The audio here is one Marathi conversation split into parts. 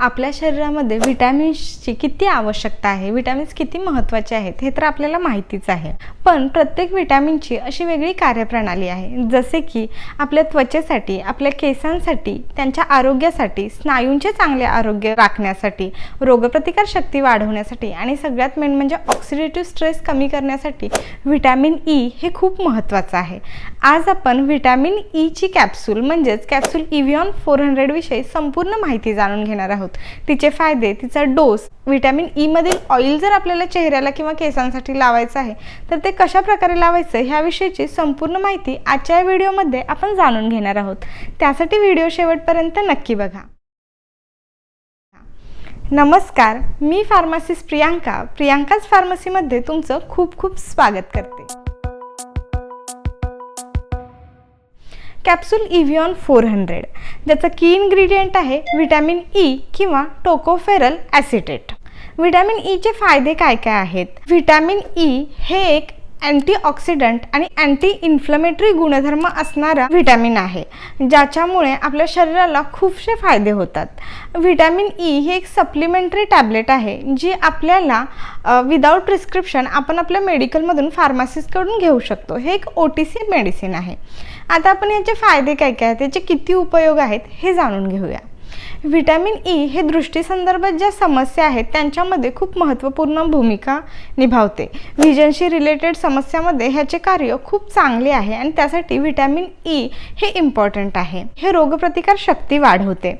आपल्या शरीरामध्ये व्हिटॅमिन्सची किती आवश्यकता आहे? विटॅमिन्स किती महत्त्वाचे आहेत? हे तर आपल्याला माहितीच आहे. पण प्रत्येक व्हिटॅमिनची अशी वेगळी कार्यप्रणाली आहे. जसे की आपल्या त्वचेसाठी आपल्या केसांसाठी त्यांच्या आरोग्यासाठी स्नायूंचे चांगले आरोग्य राखण्यासाठी रोगप्रतिकार शक्ती वाढवण्यासाठी आणि सगळ्यात मेन म्हणजे ऑक्सिडेटिव्ह स्ट्रेस कमी करण्यासाठी व्हिटॅमिन ई e हे खूप महत्त्वाचं आहे. आज आपण व्हिटॅमिन ईची e कॅप्सूल म्हणजेच कॅप्सूल इव्हिऑन फोर हंड्रेडविषयी संपूर्ण माहिती जाणून घेणार आहोत. तिचे फायदे तिचा डोस व्हिटॅमिन e ईमधील ऑइल जर आपल्याला चेहऱ्याला किंवा केसांसाठी लावायचं आहे तर ते कशा प्रकारे लावायचं ह्याविषयीची संपूर्ण माहिती आजच्या या व्हिडिओमध्ये आपण जाणून घेणार आहोत. त्यासाठी व्हिडिओ शेवटपर्यंत नक्की बघा. नमस्कार मी फार्मासिस्ट प्रियांका. प्रियांकाच फार्मसीमध्ये तुमचं खूप खूप स्वागत करते. कॅप्सूल इव्हिऑन फोर हंड्रेड ज्याचं की इन्ग्रेडियंट आहे व्हिटॅमिन ई e किंवा टोकोफेरल ॲसिटेट व्हिटॅमिन ईचे फायदे काय काय आहेत? व्हिटॅमिन ई e हे एक अँटीऑक्सिडंट आणि अँटी इन्फ्लमेटरी गुणधर्म असणारा व्हिटॅमिन आहे ज्याच्यामुळे आपल्या शरीराला खूपसे फायदे होतात. व्हिटॅमिन ई ही एक सप्लिमेंटरी टॅबलेट आहे जी आपल्याला विदाऊट प्रिस्क्रिप्शन आपण आपल्या मेडिकलमधून फार्मासिस्टकडून घेऊ शकतो. हे एक ओ टी सी मेडिसिन आहे. आता आपण याचे फायदे काय काय आहेत त्याचे किती उपयोग आहेत हे जाणून घेऊया. व्हिटॅमिन ई e हे दृष्टीसंदर्भात ज्या समस्या आहेत त्यांच्यामध्ये खूप महत्त्वपूर्ण भूमिका निभावते. व्हिजनशी रिलेटेड समस्यामध्ये ह्याचे कार्य खूप चांगले आहे आणि त्यासाठी व्हिटॅमिन ई e हे इम्पॉर्टंट आहे. हे रोगप्रतिकार शक्ती वाढवते.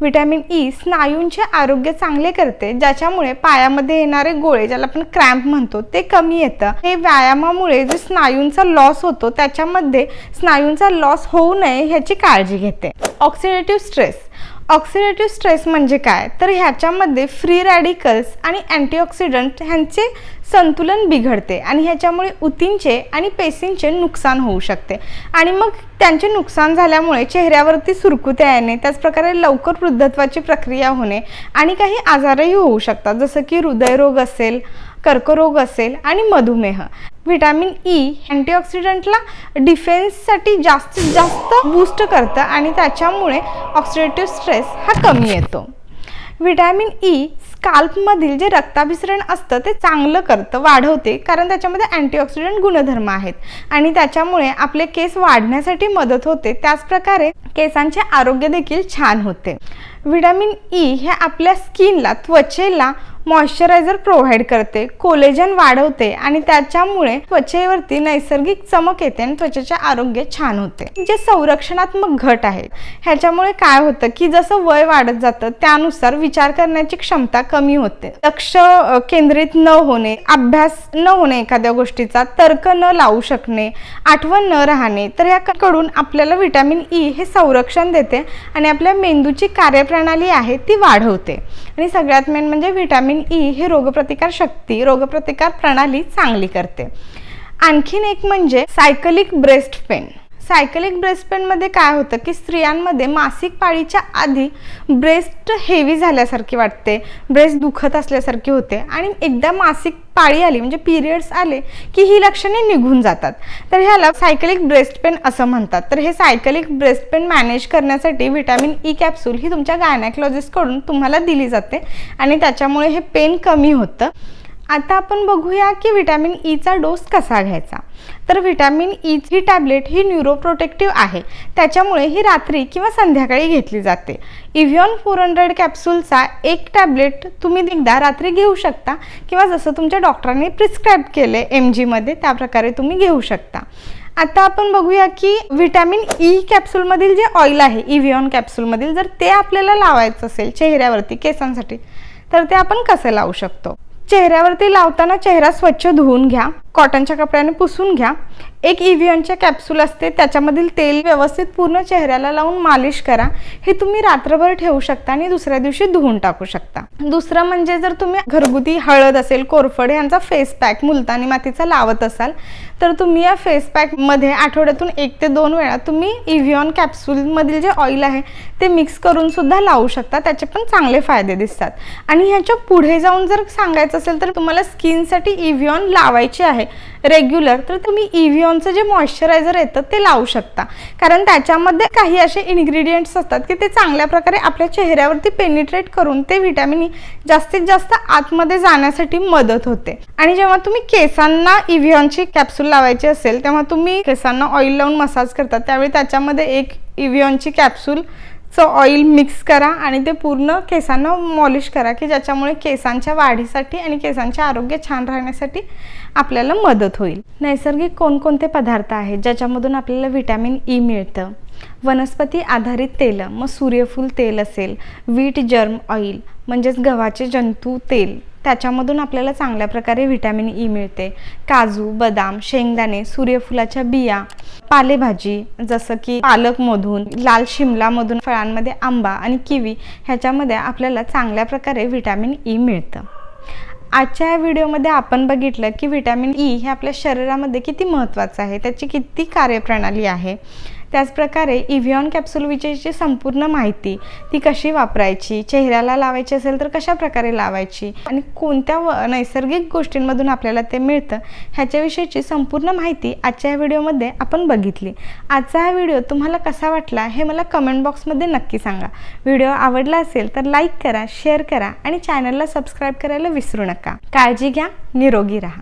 व्हिटॅमिन ई e स्नायूंचे आरोग्य चांगले करते ज्याच्यामुळे पायामध्ये येणारे गोळे ज्याला आपण क्रॅम्प म्हणतो ते कमी येतं. हे व्यायामामुळे जे स्नायूंचा लॉस होतो त्याच्यामध्ये स्नायूंचा लॉस होऊ नये ह्याची काळजी घेते. ऑक्सिडेटिव्ह स्ट्रेस ऑक्सिडेटिव्ह स्ट्रेस म्हणजे काय? तर ह्याच्यामध्ये फ्री रॅडिकल्स आणि अँटीऑक्सिडंट ह्यांचे संतुलन बिघडते आणि ह्याच्यामुळे उतींचे आणि पेशींचे नुकसान होऊ शकते. आणि मग त्यांचे नुकसान झाल्यामुळे चेहऱ्यावरती सुरकुत्या येणे त्याचप्रकारे लवकर वृद्धत्वाची प्रक्रिया होणे आणि काही आजारही होऊ शकतात. जसं की हृदयरोग असेल कर्करोग असेल आणि मधुमेह. व्हिटॅमिन ई अँटीऑक्सिडंटला डिफेन्ससाठी जास्तीत जास्त बूस्ट करतं आणि त्याच्यामुळे ऑक्सिडेटिव्ह स्ट्रेस हा कमी येतो. व्हिटॅमिन ई स्काल्पमधील जे रक्ताभिसरण असतं ते चांगलं करतं वाढवते कारण त्याच्यामध्ये अँटीऑक्सिडंट गुणधर्म आहेत. आणि त्याच्यामुळे आपले केस वाढण्यासाठी मदत होते. त्याचप्रकारे केसांचे आरोग्य देखील छान होते. व्हिटॅमिन ई e हे आपल्या स्किनला त्वचेला मॉइश्चरायझर प्रोव्हाइड करते कोलेजन वाढवते आणि त्याच्यामुळे त्वचेवरती नैसर्गिक चमक येते आणि त्वचेचे आरोग्य छान होते. जे संरक्षणात्मक घट आहे ह्याच्यामुळे काय होतं की जसं वय वाढत जातं त्यानुसार विचार करण्याची क्षमता कमी होते. लक्ष केंद्रित न होणे अभ्यास न होणे एखाद्या गोष्टीचा तर्क न लावू शकणे आठवण न राहणे तर ह्याकडून आपल्याला व्हिटॅमिन ई हे संरक्षण देते आणि आपल्या मेंदूची कार्यप्रणाली आहे ती वाढवते. आणि सगळ्यात मेन म्हणजे व्हिटॅमिन ई e हे रोगप्रतिकार शक्ती रोगप्रतिकार प्रणाली चांगली करते. आणखीन एक म्हणजे cyclic breast pain cyclic breast पेनमध्ये काय होतं की स्त्रियांमध्ये मासिक पाळीच्या आधी ब्रेस्ट हेवी झाल्यासारखी वाटते ब्रेस्ट दुखत असल्यासारखी होते आणि एकदा मासिक पाळी आली म्हणजे पिरियड्स आले की ही लक्षणे निघून जातात. तर ह्याला सायकलिक ब्रेस्ट पेन असं म्हणतात. तर हे सायकलिक ब्रेस्ट पेन मॅनेज करण्यासाठी व्हिटॅमिन ई कॅप्सूल ही तुमच्या गायनॅकॉलॉजिस्टकडून तुम्हाला दिली जाते आणि त्याच्यामुळे हे पेन कमी होतं. आता आपण बघूया की व्हिटॅमिन e ईचा डोस कसा घ्यायचा. तर व्हिटॅमिन e ई ही टॅबलेट ही न्यूरोप्रोटेक्टिव्ह आहे. त्याच्यामुळे ही रात्री किंवा संध्याकाळी घेतली जाते. इव्हिऑन फोर हंड्रेड कॅप्सूलचा एक टॅबलेट तुम्ही एकदा रात्री घेऊ शकता किंवा जसं तुमच्या डॉक्टरांनी प्रिस्क्राईब केले एम जीमध्ये त्याप्रकारे तुम्ही घेऊ शकता. आता आपण बघूया की व्हिटॅमिन ई कॅप्सूलमधील जे ऑइल आहे इव्हिऑन कॅप्सूलमधील जर ते आपल्याला लावायचं असेल चेहऱ्यावरती केसांसाठी तर ते आपण कसं लावू शकतो? चेहऱ्यावरती लावताना चेहरा स्वच्छ धुवून घ्या. कॉटनच्या कपड्याने पुसून घ्या. एक इव्हियनचे कॅप्सूल असते त्याच्यामधील तेल व्यवस्थित पूर्ण चेहऱ्याला लावून मालिश करा. हे तुम्ही रात्रभर ठेवू शकता आणि दुसऱ्या दिवशी धुवून टाकू शकता. दुसरं म्हणजे जर तुम्ही घरगुती हळद असेल कोरफड यांचा फेस पॅक मुलतानी मातीचा लावत असाल तर तुम्ही या फेस पॅकमध्ये आठवड्यातून एक ते दोन वेळा तुम्ही इव्हिऑन कॅप्सूलमधील जे ऑइल आहे ते मिक्स करून सुद्धा लावू शकता. त्याचे पण चांगले फायदे दिसतात. आणि ह्याच्या पुढे जाऊन जर सांगायचं असेल तर तुम्हाला स्किनसाठी इव्हिऑन लावायची आहे. आहे. रेग्युलर तर तुम्ही इव्हिऑनचं जे मॉइश्चरायझर येतं ते लावू शकता. कारण त्याच्यामध्ये काही असे इन्ग्रेडियंट्स असतात की ते चांगल्या प्रकारे आपल्या चेहऱ्यावरती पेनिट्रेट करून ते व्हिटॅमिन ई e जास्तीत जास्त आतमध्ये जाण्यासाठी मदत होते. आणि जेव्हा तुम्ही केसांना इव्हिऑनची कॅप्सूल लावायची असेल तेव्हा तुम्ही केसांना ऑइल लावून मसाज करतात त्यावेळी त्याच्यामध्ये एक इव्हिऑनची कॅप्सूल चं ऑइल मिक्स करा आणि ते पूर्ण केसांना मॉलिश करा की ज्याच्यामुळे केसांच्या वाढीसाठी आणि केसांचे आरोग्य छान राहण्यासाठी आपल्याला मदत होईल. नैसर्गिक कोणकोणते पदार्थ आहेत ज्याच्यामधून आपल्याला व्हिटॅमिन ई e मिळतं? वनस्पती आधारित तेलं मग सूर्यफूल तेल असेल वीट जर्म ऑइल म्हणजेच गव्हाचे जंतू तेल. त्याच्यामधून आपल्याला चांगल्या प्रकारे व्हिटॅमिन ई मिळते. काजू बदाम शेंगदाणे सूर्यफुलाच्या बिया पालेभाजी जसं की पालकमधून लाल शिमलामधून फळांमध्ये आंबा आणि किवी ह्याच्यामध्ये आपल्याला चांगल्या प्रकारे व्हिटॅमिन ई मिळतं. आजच्या या व्हिडिओमध्ये आपण बघितलं की व्हिटॅमिन ई हे आपल्या शरीरामध्ये किती महत्त्वाचं आहे त्याची किती कार्यप्रणाली आहे त्याचप्रकारे इव्हिऑन कॅप्सूलविषयीची संपूर्ण माहिती ती कशी वापरायची चेहऱ्याला लावायची असेल तर कशा प्रकारे लावायची आणि कोणत्या व नैसर्गिक गोष्टींमधून आपल्याला ते मिळतं ह्याच्याविषयीची संपूर्ण माहिती आजच्या या व्हिडिओमध्ये आपण बघितली. आजचा हा व्हिडिओ तुम्हाला कसा वाटला हे मला कमेंट बॉक्समध्ये नक्की सांगा. व्हिडिओ आवडला असेल तर लाईक करा शेअर करा आणि चॅनलला सबस्क्राईब करायला विसरू नका. काळजी घ्या निरोगी राहा.